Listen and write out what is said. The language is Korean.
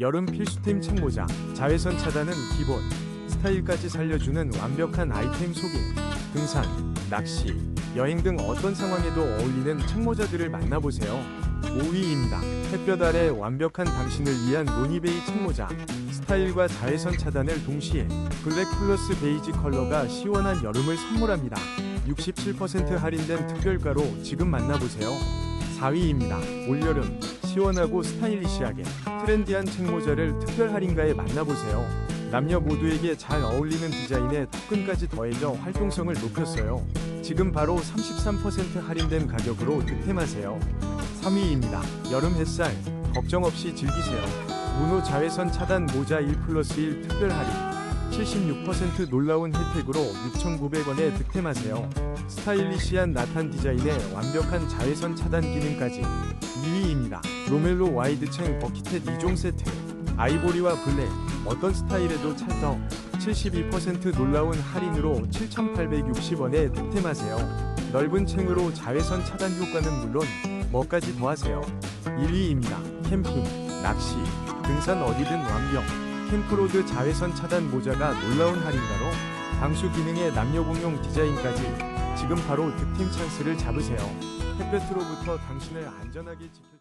여름 필수템 책모자, 자외선 차단은 기본, 스타일까지 살려주는 완벽한 아이템 소개, 등산, 낚시, 여행 등 어떤 상황에도 어울리는 책모자들을 만나보세요. 5위입니다. 햇볕 아래 완벽한 당신을 위한 로니베이 책모자. 스타일과 자외선 차단을 동시에 블랙 플러스 베이지 컬러가 시원한 여름을 선물합니다. 67% 할인된 특별가로 지금 만나보세요. 4위입니다. 올여름 시원하고 스타일리시하게 트렌디한 책모자를 특별 할인가에 만나보세요. 남녀 모두에게 잘 어울리는 디자인에 토끈까지 더해져 활동성을 높였어요. 지금 바로 33% 할인된 가격으로 득템하세요. 3위입니다. 여름 햇살 걱정 없이 즐기세요. 문호 자외선 차단 모자 1 플러스 1 특별 할인 76% 놀라운 혜택으로 6,900원에 득템하세요. 스타일리시한 나탄 디자인에 완벽한 자외선 차단 기능까지 2위입니다. 로멜로 와이드 챙 버킷햇 2종 세트 아이보리와 블랙 어떤 스타일에도 찰떡 72% 놀라운 할인으로 7,860원에 득템하세요. 넓은 챙으로 자외선 차단 효과는 물론 뭐까지 더하세요. 1위입니다. 캠핑, 낚시, 등산 어디든 완벽. 캠프로드 자외선 차단 모자가 놀라운 할인가로 방수 기능의 남녀 공용 디자인까지 지금 바로 득템 찬스를 잡으세요. 햇볕으로부터 당신을 안전하게 지켜